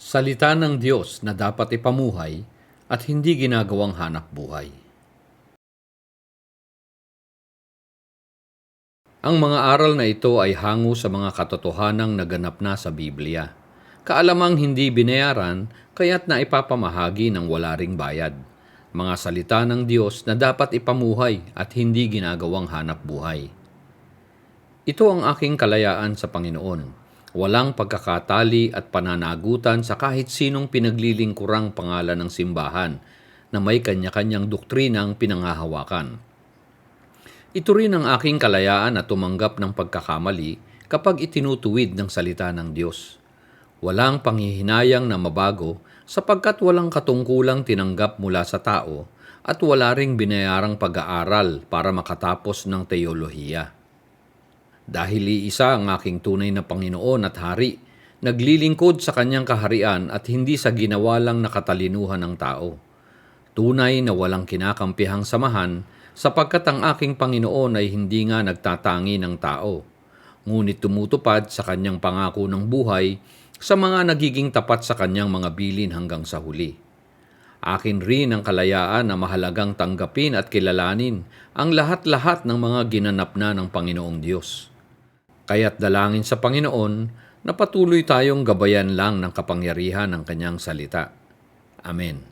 Salita ng Diyos na dapat ipamuhay at hindi ginagawang hanap buhay. Ang mga aral na ito ay hango sa mga katotohanang naganap na sa Biblia. Kaalamang hindi binayaran, kaya't naipapamahagi ng wala ring bayad. Mga salita ng Diyos na dapat ipamuhay at hindi ginagawang hanap buhay. Ito ang aking kalayaan sa Panginoon. Walang pagkakatali at pananagutan sa kahit sinong pinaglilingkurang pangalan ng simbahan na may kanya-kanyang doktrinang pinanghahawakan. Ito rin ang aking kalayaan na tumanggap ng pagkakamali kapag itinutuwid ng salita ng Diyos. Walang panghihinayang na mabago sapagkat walang katungkulang tinanggap mula sa tao at wala ring binayarang pag-aaral para makatapos ng teolohiya. Dahil iisa ang aking tunay na Panginoon at Hari, naglilingkod sa kanyang kaharian at hindi sa ginawa lang na katalinuhan ng tao. Tunay na walang kinakampihang samahan sapagkat ang aking Panginoon ay hindi nga nagtatangi ng tao, ngunit tumutupad sa kanyang pangako ng buhay sa mga nagiging tapat sa kanyang mga bilin hanggang sa huli. Akin rin ang kalayaan na mahalagang tanggapin at kilalanin ang lahat-lahat ng mga ginanap na ng Panginoong Diyos. Kaya't dalangin sa Panginoon na patuloy tayong gabayan lang ng kapangyarihan ng kanyang salita. Amen.